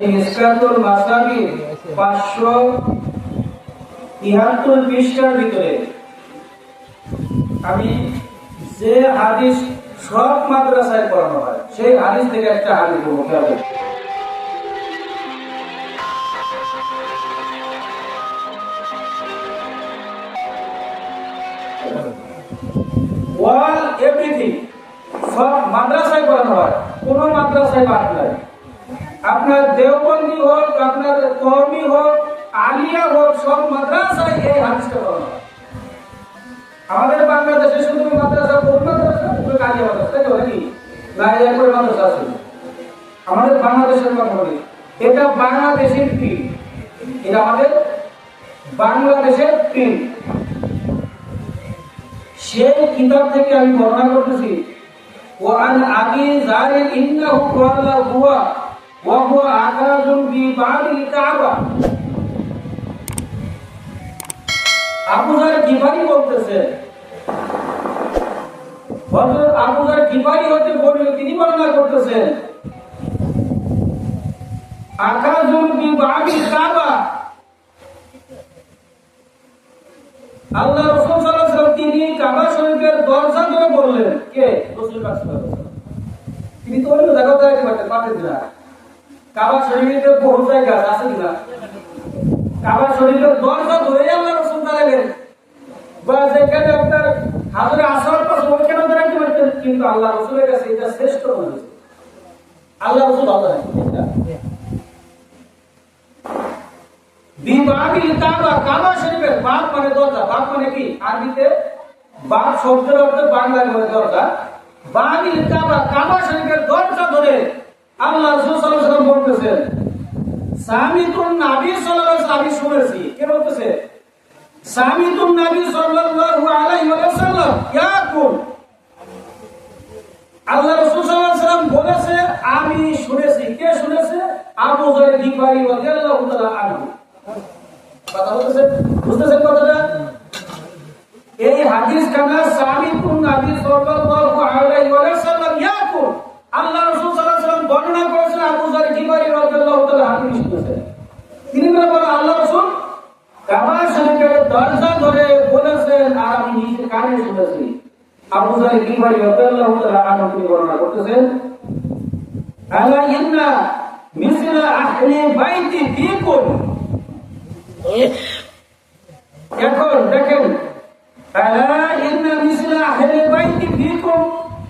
মিসকাতুল মাসাবি পাঁচশো তিহাত্তর পৃষ্ঠার ভিতরে আমি যে হাদিস সব মাদ্রাসায় পড়ানো হয়, সেই হাদিস থেকে একটা হাদিস ওয়াল এভরিথিং সব মাদ্রাসায় পড়ানো হয়, কোনো মাদ্রাসায় বাদ নাই। আপনার দেওবন্দি হোক, আপনার কর্মী হোক, আলিয়া হোক, সব মাদ্রাসায় এই হাদিসটা বলা আমাদের বাংলাদেশে শুধু মাদ্রাসা কোন মাদ্রাসা আলিয়া মাদ্রাসা, তাই নাকি? গাড়িয়া করে মাদ্রাসা আছে। আমাদের বাংলাদেশের কথা বলি। এটা বাংলাদেশের পিঠ। এটা আমাদের বাংলাদেশের পিঠ। সেই কিতাব থেকে আমি বর্ণনা করতেছি ও আন আবি জারির ইন্নাহু ক্বালা হুয়া। وهو عكاز في بعض الكعبة আবু জার গিফারি বলতেছে হযরত আবু জার গিফারি হতে বর্ণিত তিনি বর্ণনা করতেছেন আকাজুল বি বাবিল কাবা আল্লাহ রাসূল সাল্লাল্লাহু আলাইহি ওয়াসাল্লাম তিনি কাবা শরীফের দরজা ধরে বললেন কে রাসূল পাক সাল্লাল্লাহু আলাইহি ওয়াসাল্লাম তিনি তো অন্য জায়গা থেকে পারতেন পারতেন না কাবা শরীফে বহু জায়গা আছে কিনা? কাবা শরীফের দরজা ধরে আল্লাহ রাসূল দাঁড়ালেন। বা যেখানে আপনার হাজরে আসার পাশে ওইখানে দাঁড়াতে পারতেন? কিন্তু আল্লাহ রাসূলের কাছে এটা শ্রেষ্ঠ মনে আল্লাহ রাসূল ভালো বাপ মানে দরজা। বাপ মানে কি? আরবিতে বাপ শব্দের অর্থ বাংলায় বলে দরজা। বাবিল কাবা কাবা শরীফের দরজা ধরে আল্লাহ ওয়াসাল্লাম বলতেছেন সামিতুন নবী সাল্লাল্লাহু আলাইহি শুনেছি। কে বলতেছে? সামিতুন নবী বলেছে, আমি শুনেছি। কে শুনেছে? আবু যর গিফারি রাদিয়াল্লাহু তাআলা আনহু। কথা বলতেছে? বুঝতেছেন কথাটা? এই হাদিস খানা সাবিকুন নবী সাল্লাল্লাহু আলাইহি ওয়াসাল্লাম ইয়াকুল আল্লাহ রাসূল সাল্লাল্লাহু আলাইহি ওয়াসাল্লাম বর্ণনা করেছেন আবু যর গিফারি রাদিয়াল্লাহু তাআলা হাদিস শুনেছেন তিনি বলে বলেন আল্লাহ রাসূল কাবা শরীফের দরজা ধরে বলেছেন আর আমি নিজে কানে শুনেছি। আবু যর গিফারি রাদিয়াল্লাহু তাআলা আনহু তিনি বর্ণনা করতেছেন, আলা ইন্না মিসলা আহলি বাইতি ফিকুম। এখন দেখেন, আলা ইন্না মিসলা আহলি বাইতি ফিকুম।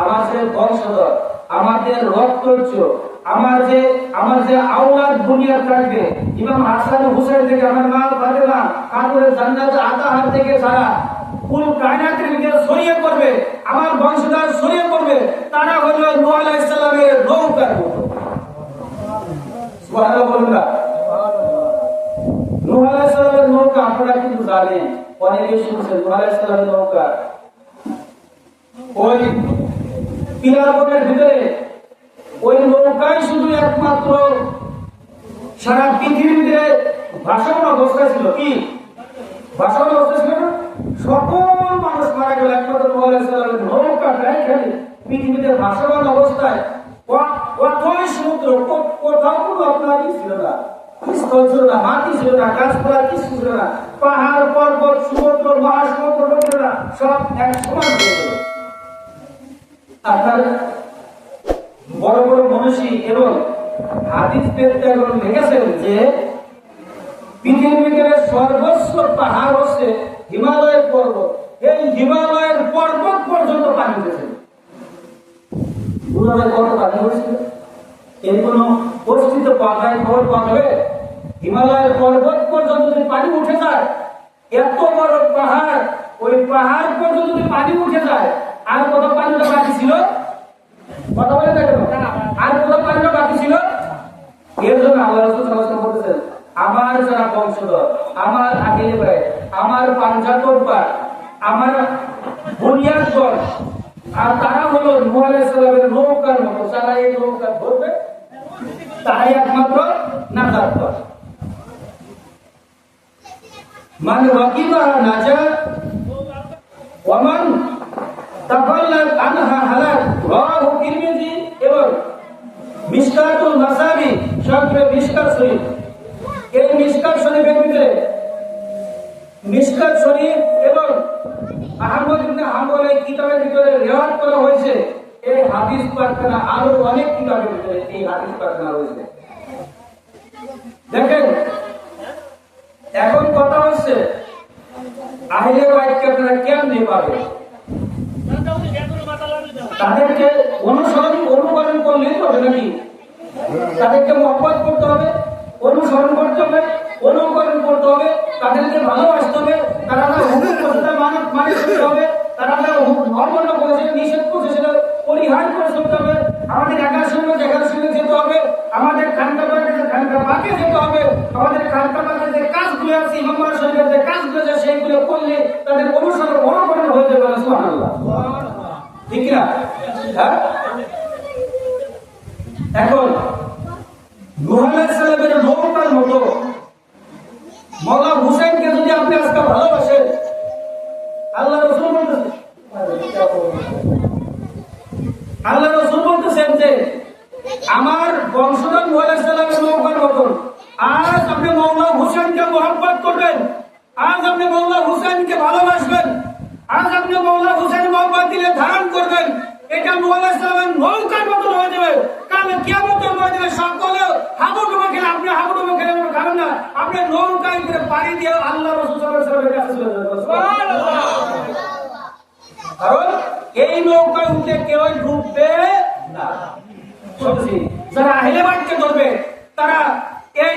আমার যে বংশধর, আমাদের রক্তচ আমার যে আমার যে আওলাদ দুনিয়া থাকবে, ইমাম হাসান হুসেন থেকে আমার মা ফাতেমা কাপুরে জান্নাত আতাহার থেকে সারা কুল কায়নাতের ভিতরে ছড়িয়ে পড়বে, আমার বংশধর ছড়িয়ে পড়বে, তারা হলো নূহ আলাইহিস সালামের নৌকার মতো সুবহানাল্লাহ বলুন না। নূহ আলাইহিস সালামের নৌকা, আপনারা কিন্তু জানেন অনেকে শুনছেন নূহ আলাইহিস সালামের নৌকা। ওই পিলারবোটের ভিতরে ওই নৌকাই শুধু একমাত্র সারা পৃথিবীতে ভাসমান অবস্থা ছিল। কি? ভাসমান অবস্থা ছিল না? সকল মানুষ মারা গেল। একমাত্র নৌকাটাই খালি পৃথিবীতে ভাসমান অবস্থায়। কতই সমুদ্র। কোথাও কোনো আপনার ছিল না। স্থল ছিল না, মাটি ছিল না, গাছপালা কিছু পাহাড়, পর্বত, সমুদ্র, মহাসমুদ্র সব এক সমান বড় বড় মনীষী এবং হাদিস লিখেছেন যে, পৃথিবীর সর্বোচ্চ পাহাড় হচ্ছে হিমালয়ের পর্বত। এই হিমালয়ের পর্বত পর্যন্ত পানি উঠেছে। হিমালয়ের পর্বত পর্যন্ত যদি পানি উঠে যায়, এত বড় পাহাড়, ওই পাহাড় পর্যন্ত যদি পানি উঠে যায় আর কত পানিটা বাকি ছিল? কথা বলে দেখেন আর কত পানিটা বাকি ছিল? এর জন্য আল্লাহ রসুল ওয়াসাল্লাম বলতেছেন, আমার যারা বংশধর, আমার আগে আমার পাঞ্জাতর পার আমার বুনিয়াদগণ, আর তারা হলো নূহ সালামের নৌকার মতো, যারা এই নৌকা ধরবে, তারাই একমাত্র নাজাত পাবে মান রাকিবা নাজা ওয়ামান তাফাল্লাত আনহা হালাক রাহু তিরমিজি এবং মিশকাতুল মাসাবি, সবগুলো মিশকাত শরীফ। এই মিশকাত শরীফের ভিতরে মিশকাত শরীফ এবং আহমদ ইবনে হাম্বল করা হয়েছে। এই হাদিস পাঠখানা আরও অনেক কিতাবের ভিতরে এই হাদিস দেখেন, এখন কথা হচ্ছে, আহলে বাইতকে আপনারা কেমনে পাবেন। তাদেরকে অনুসরণ অনুকরণ করলেই তো হবে নাকি? তাদেরকে মহব্বত করতে হবে, অনুসরণ করতে হবে, অনুকরণ করতে হবে, তাদেরকে ভালোবাসতে হবে, তারা না না নিষেধ সেটা একার যেতে হবে, আমাদের যেতে হবে, আমাদের যে কাজগুলো আছে কাজগুলো আছে, সেইগুলো করলে তাদের অনুসরণ অনুকরণ হয়ে যাবে সুবহানাল্লাহ। ঠিক না? হ্যাঁ? এখন সাহেবের নৌকার মতো। মৌলা হুসেনকে যদি আপনি আজকে ভালোবাসেন, আল্লাহ রসুল বলতেছেন আল্লাহ রসুল বলতেছেন যে, আমার বংশধর মৌলা সাল্লামের নৌকার মতন, আজ আপনি মৌলা হুসেনকে মোহাম্মত করবেন, আজ আপনি মৌলা হুসেনকে ভালোবাসবেন। আজ আপনি মৌলা হুসেন মোহাম্মদ দিলে ধারণ করবেন। এটা মৌলা সাল্লামের নৌকার মতন হয়ে যাবে। কালে কেমতের মধ্যে সকলে হাবুডুবো খেলে আপনি হাবুডুবো খেলে খাবেন না। আপনি নৌকায় করে পাড়ি দিয়ে আল্লাহ রসুল সাল্লাল্লাহু কাছে কারণ এই নৌকায় উঠে কেউ ডুববে না। যারা আহলেবাদকে ধরবে, তারা এই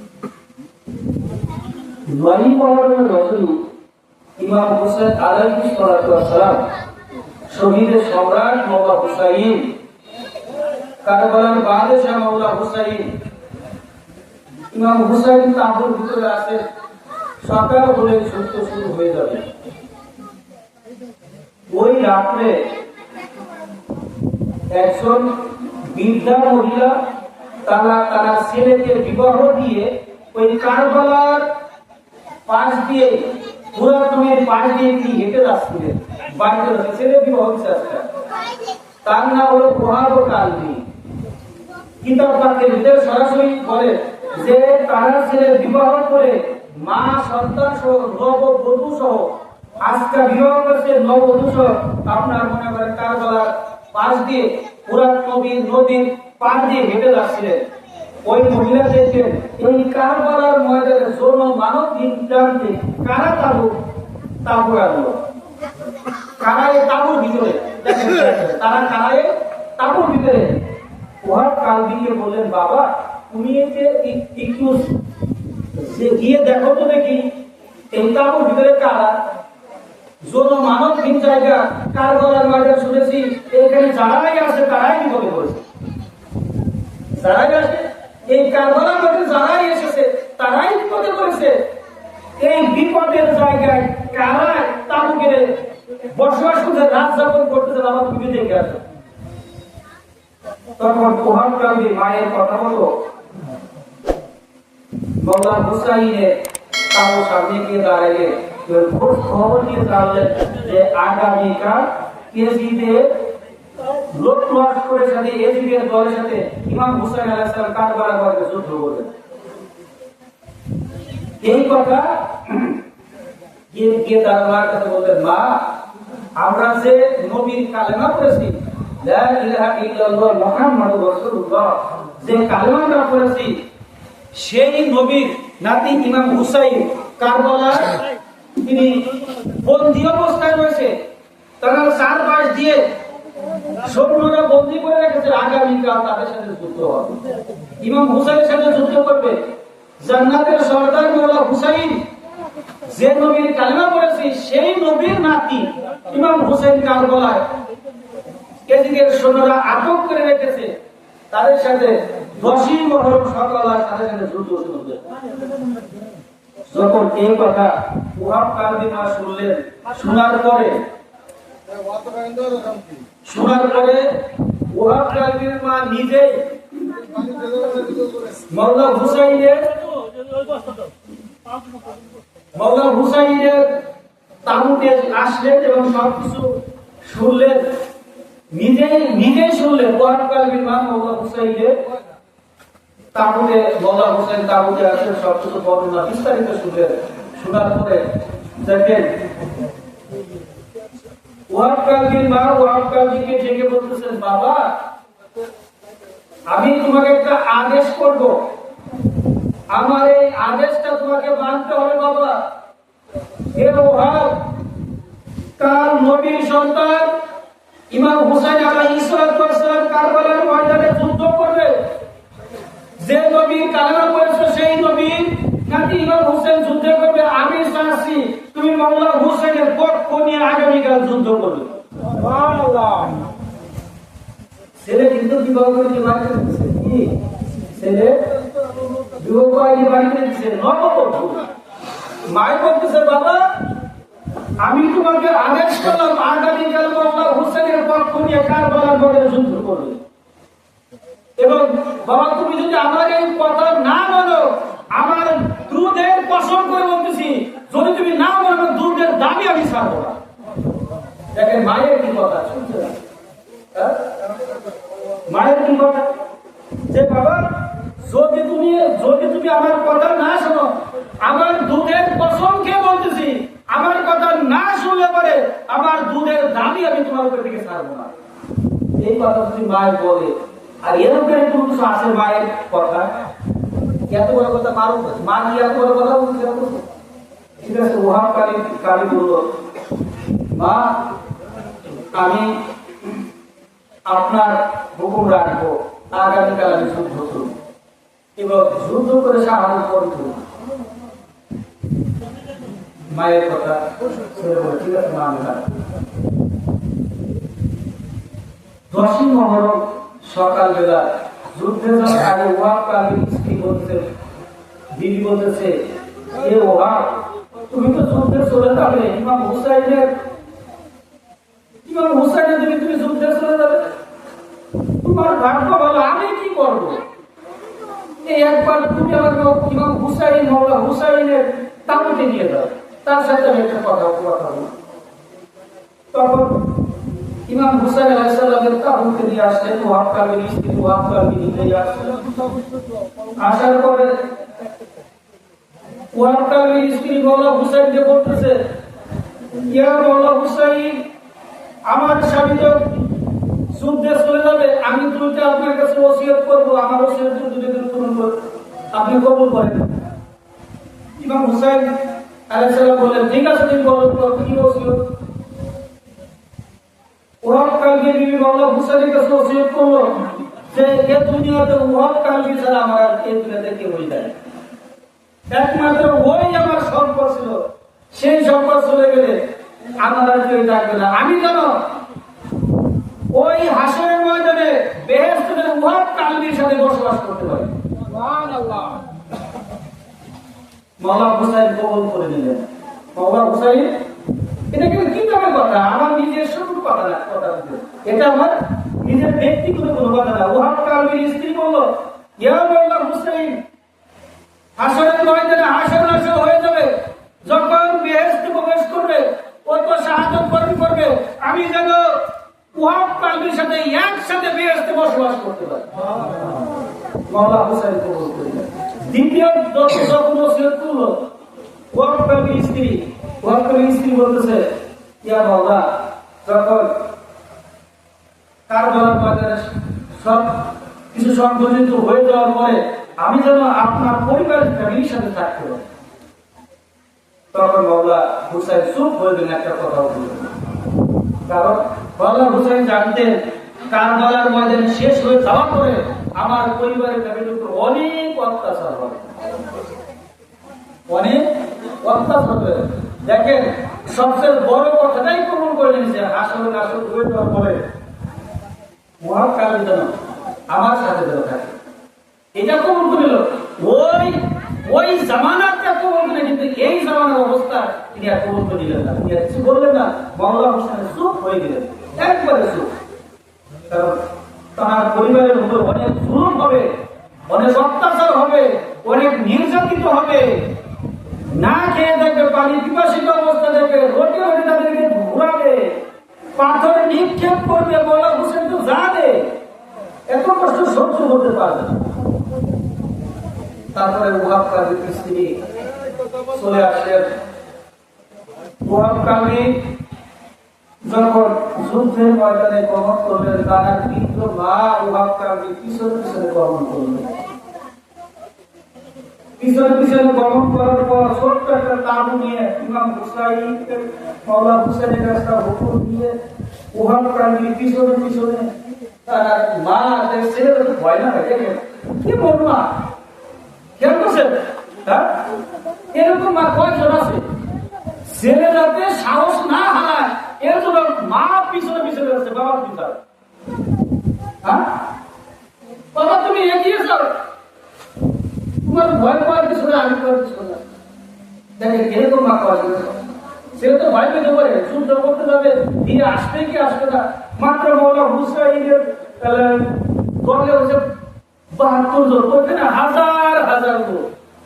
নয়ই মহরমের রজনী ইমাম হোসেন ওয়াসাল্লাম শহীদের সম্রাট মৌলা হুসাইন কারবালার মৌলা হুসাইন ইমাম হুসাইন ভিতরে আছে সকাল হলে যুদ্ধ শুরু হয়ে যাবে ওই রাত্রে একজন বৃদ্ধা মহিলা তারা তারা ছেলেকে বিবাহ দিয়ে ওই কারবালার পাশ দিয়ে পুরাতনের পাশ দিয়ে তিনি হেঁটে যাচ্ছিলেন বাড়িতে ছেলে বিবাহ হচ্ছে তার নাম হলো প্রহাব কালনি। কিতাব পাকের ভিতরে সরাসরি বলে যে, তারা ছেলে বিবাহ করে মা, সন্তান সহ, নববধূ সহ, আজকে বিবাহ করছে নববধূ সহ, আপনার মনে করেন কারবালার পাশ দিয়ে পুরাত নবীর নদীর পাশ দিয়ে হেঁটে যাচ্ছিলেন। ওই মহিলা দেখছেন এই কারবালার ময়দানে যৌন মানব বিজ্ঞানকে কারা তাবু তাবু আনলো? কারা এই তাবুর ভিতরে তারা কারা এই তাবুর ভিতরে। ওহাব কাল দিয়ে বললেন, বাবা, তুমি এতে ই- একটু যে গিয়ে দেখো তো দেখি, এই তাবুর ভিতরে কারা? জন মানবহীন জায়গা কার গলার মাঠে শুনেছি, এখানে যারাই আছে তারাই বিপদে পড়েছে। যারাই আছে এই কারবালার মাঠে যারাই এসেছে, তারাই বিপদে পড়েছে। এই বিপদের জায়গায় কারা তাবু বসবাস করতে রাত যাপন করতেছে বাবা তুমি দেখে আসো। তখন পোহান কান্দি মায়ের কথা মতো মোল্লা হুসাইনের তাও সামনে গিয়ে দাঁড়াইলে খবর নিয়ে জানলেন যে আগামীকাল কেজিতে লোক লস করে সাথে এজিদের দলের সাথে ইমাম হুসাইন আলাইসালাম কারবালা করে যুদ্ধ করবেন এই কথা গিয়ে গিয়ে তার মার কাছে বললেন, মা, আমরা যে নবীর কালেমা করেছি লা ইলাহা ইল্লাল্লাহ মুহাম্মাদুর রাসূলুল্লাহ, যে কালেমাটা করেছি সেই নবীর নাতি ইমাম হুসাইন কারবালার তিনি বন্দি অবস্থায় রয়েছে। তারা চার মাস দিয়ে সৈন্যরা বন্দি করে রেখেছে, আগামীকাল তাদের সাথে যুদ্ধ হবে। ইমাম হুসাইনের সাথে যুদ্ধ করবে। জান্নাতের সর্দার মোল্লা হুসাইন যে নবীর কালিমা পড়েছে, সেই নবীর নাতি ইমাম হুসাইন কারবলায় এদিকে সৈন্যরা আটক করে রেখেছে। তাদের সাথে দশই মহরম সকাল আর তাদের সাথে যুদ্ধ শুরু। যখন এই কথা ওহাব কালদিমা শুনলেন, শোনার পরে শোনার পরে ওহাব কালদির মা নিজেই মৌলা হুসাইনের মৌলা হুসাইনের তাবুতে আসলেন এবং সবকিছু শুনলেন। নিজেই নিজেই শুনলেন ওহাব মা মৌলা হুসাইনের তাবুতে মৌলা হুসাইন তাবুতে আসলেন, সবকিছু বর্ণনা বিস্তারিত শুনলেন। শোনার পরে দেখেন ওয়াব কালবির মা ওয়াব কালবিকে ডেকে বলতেছেন, বাবা, আমি তোমাকে একটা আদেশ করব। আমার এই আদেশটা তোমাকে মানতে হবে, বাবা। এ ওহাব কাল নবীর সন্তান ইমাম হুসাইন আলাইহিস সালাম কারবালার ময়দানে যুদ্ধ করবে। যে নবীর কালেমা পড়েছে সেই নবীর নাকি ইমাম হোসেন যুদ্ধ করবে, আমি চাচ্ছি তুমি মাওলা নিয়ে আগামীকাল যুদ্ধ করবে। ছেলে কিন্তু বিবাহ করে ছেলে বিবাহ করে বাড়িতে দিচ্ছে নববধূ মায় বলতেছে বাবা আমি তোমাকে আদেশ করলাম আগামীকাল মাওলা হোসেনের পক্ষ নিয়ে কারবালার বলে যুদ্ধ করবে। এবং বাবা তুমি যদি আমার এই কথা না মানো আমার দুধের পছন্দ করে বলতেছি যদি তুমি না মানো ছাড়বো না। দেখেন মায়ের কি কথা হ্যাঁ? মায়ের কি কথা? যে বাবা, যদি তুমি যদি তুমি আমার কথা না শোনো, আমার দুধের কসম খেয়ে বলতেছি, আমার কথা না শুনলে পরে আমার দুধের দাবি আমি তোমার উপর থেকে ছাড়বো না। এই কথা যদি মায়ের বলে, আর এরকম কিছু আছে মায়ের কথা? এত বড় কথা? মারো মা কি এত বড় কথা বলছে? ঠিক আছে ওহাব কালী কালী বলল মা আমি আপনার হুকুম রাখব, আগামীকাল আমি যুদ্ধ করব এবং যুদ্ধ করে সাহায্য করব মায়ের কথা ঠিক আছে, মা, আমি রাখব। দশই মহরম সকালবেলা যুদ্ধে যাওয়ার আগে ওয়াব কালীর স্ত্রী বলছে, দিদি বলতেছে, এ ওহাব তুমি তো যুদ্ধে চলে যাবে, ইমাম হুসাইনের ইমাম হুসাইনের দিকে তুমি যুদ্ধে চলে যাবে? তোমার ভাগ্য ভালো, আমি কি করব? এই একবার তুমি আমার ইমাম হুসাইন মৌলা হুসাইনের তাবুতে নিয়ে যাও। তার সাথে আমি একটা কথা কথা তখন ইমাম হুসাইন আলাইসাল্লামের তাবুকে নিয়ে আসলেন ওয়াব কাবির স্ত্রী ওয়াব কাবির নিয়ে আসলেন। আসার পরে ওয়াব কাবির স্ত্রী মৌলা হুসাইনকে বলতেছে, ইয়া মৌলা হুসাইন আমার স্বামী তো যুদ্ধে চলে যাবে, আমি দ্রুত আপনার কাছে ওসিয়ত করব, আমার ওসিয়ত যদি পূরণ করব আপনি কবুল করেন। ইমাম হুসাইন আলাইসাল্লাম বললেন, ঠিক আছে, তুমি বলো তো কি ওসিয়ত? ওহাব কালকে বিবি মাওলা হুসাইনের কাছে ওসিয়ত করল যে, এ দুনিয়াতে ওহাব কালকে ছাড়া আমার আর এই দুনিয়াতে কেউ যায় একমাত্র ওই আমার সম্পদ ছিল। সেই সম্পদ চলে গেলে আর কেউ থাকবে না। আমি জানো ওই হাসরের ময়দানে বেহেস্তের ওহাব কালবির সাথে বসবাস করতে পারি। মাওলা হুসাইন কবল করে নিলেন। মাওলা হুসাইন এটা কিন্তু কি ব্যাপার কথা আমার নিজের শুধু কথা না কথা। এটা আমার নিজের ব্যক্তিগত কোনো কথা না। ওহাব কালবির স্ত্রী বলল ইয়া মাওলা হুসাইন হাসরের ময়দানে হাসর নাসর হয়ে যাবে। যখন বেহেস্তে প্রবেশ করবে ও সাহায্য করবে করবে। আমি যেন সাথে একসাথে বেহেস্তে বসবাস করতে পারি। মাওলা হুসাইন কবুল করিলেন। দ্বিতীয় যখন ওসিয়ত করল ওয়াক কবির স্ত্রী ওয়াক কবির স্ত্রী বলতেছে ইয়া মাওলা যখন কারবালার বাজারে সব কিছু সংগঠিত হয়ে যাওয়ার পরে আমি যেন আপনার পরিবারের ফ্যামিলির সাথে থাকতে পারি। তখন মাওলা হুসাইন চুপ হয়ে গেলেন, একটা কথা বললেন। না। কারণ মাওলা হুসাইন জানতেন, কারবালার ময়দান শেষ হয়ে যাওয়ার পরে আমার পরিবারের ফ্যামিলির উপর অনেক অত্যাচার হবে অনেক অত্যাচার হবে দেখেন, সবচেয়ে বড় কথাটাই কবুল করে নিয়েছে আসলে আসলে হয়ে যাওয়ার পরে। মহাকাল যেন আমার সাথে যেন এটা কবুল করিল। ওই ওই জামানাটা কিন্তু এই জামানার অবস্থা তিনি আর করে দিলেন না। তিনি আর কিছু বললেন না। মামলা হোসেনের চুপ হয়ে গেলেন। একবারে চুপ কারণ তার পরিবারের উপর অনেক জুলুম হবে, অনেক অত্যাচার হবে, অনেক নির্যাতিত হবে। না খেয়ে দেখবে, পানি পিপাসিত অবস্থা দেখবে রোটে রোটে তাদেরকে ঘুরাবে, পাথর নিক্ষেপ করবে বলা হোসেন তো জানে। এত কষ্ট সহ্য করতে পারবে তারপরে ওহাব কাজী স্ত্রী চলে আসলেন কাজী যখন যুদ্ধের ময়দানে গমন করলেন, তারা কিন্তু মা কাজী পিছনে পিছনে গমন করলেন। পিছনে পিছনে গমন করার পর ছোট্ট একটা তাবু নিয়ে ইমাম হুসাইন মাওলা হুসেনের একটা হুকুম দিয়ে কাজী পিছনে পিছনে তারা মা তার ছেলেদের ভয় না হয় দেখেন কি বলব কেন এরকম মা আছে? ছেলে যাতে সাহস না হারায় এর জন্য মা পিছনে পিছনে আছে বাবার পিছনে। বাবা, তুমি এগিয়ে যাও। তোমার ভয় পাওয়ার পিছনে আমি পাওয়ার ছেলে তো করতে যাবে, দিয়ে আসবে কি আসবে না? মাত্র মৌলা দলে হচ্ছে বাহাত্তর জন হাজার হাজার লোক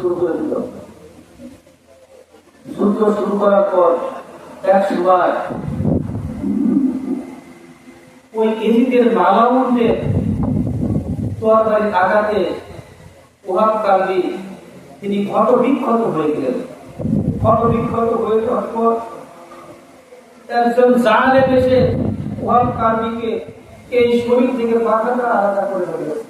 শুরু করে দিল। যুদ্ধ শুরু করার পর ওই আঘাতে কালবি তিনি ক্ষত বিক্ষত হয়ে গেলেন। ক্ষত বিক্ষত হয়ে যাওয়ার পর একজন জালে এসে ওহাব কালবিকে এই শরীর থেকে মাথাটা আলাদা করে দিল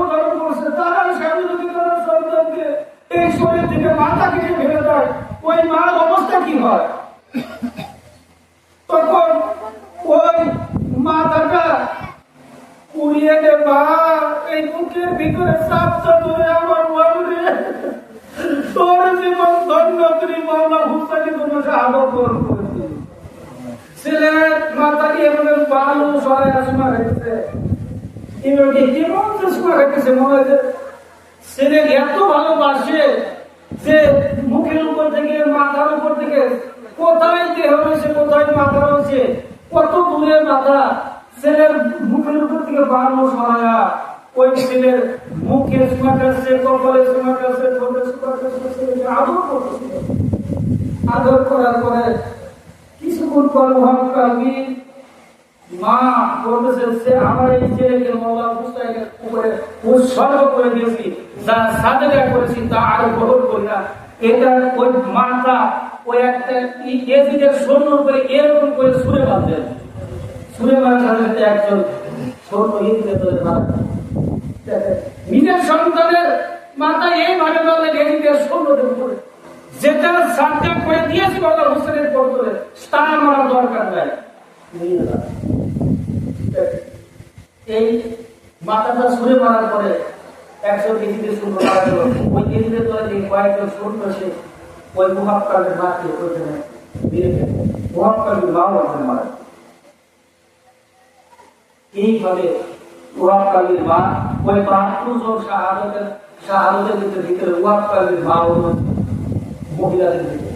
কেটে ওই মার অবস্থা কি হয়? তখন ওই মাথাটা পুড়িয়ে দে, মা, এই মুখের ভিতরে সাপটা ধরে আমার মনে তোর জীবন ধন্য তুমি মাওলা জন্য শাহাদত বরণ করেছিস ছেলের মাথা সরে আসমা রেখেছে। মনে ছেলে এত ভালোবাসে যে মুখের উপর থেকে, মাথার উপর থেকে কোথায় দেহ রয়েছে কোথায় মাথা রয়েছে, কত দূরে মাথা, ছেলের মুখের উপর থেকে বাড়ানো সরায়া ওই ছেলের মুখে সুমা কপালে সুমা কাছে ঠোঁটে আদর করতেছিল। আদর করার পরে কিছুক্ষণ পর কালবি মা বলতেছে, সে আমার এই ছেলেকে মৌলা উৎসর্গ করে দিয়েছি। করেছি তা আরও এটা ওই নিজের সন্তানের মাথা এইভাবে যেটা সাবজেক্ট করে দিয়েছি বাবা হোসেনের পর করে তা আমার দরকার নাই। এই মাথাটা ছুঁড়ে মারার পরে একশো কেজিতে মারা গেল ওই কেজিতে তোলা যে কয়েকজন শূন্য সে ওই মুহাব কালের মাকে ওইখানে ওয়াক্কাবির মাও ওখানে মারা। এইভাবে ওয়াক্কাবির মা, ওই বাহাত্তর জন শাহাদতের শাহাদতের ভিতরে মা ও মহিলাদের ভিতরে।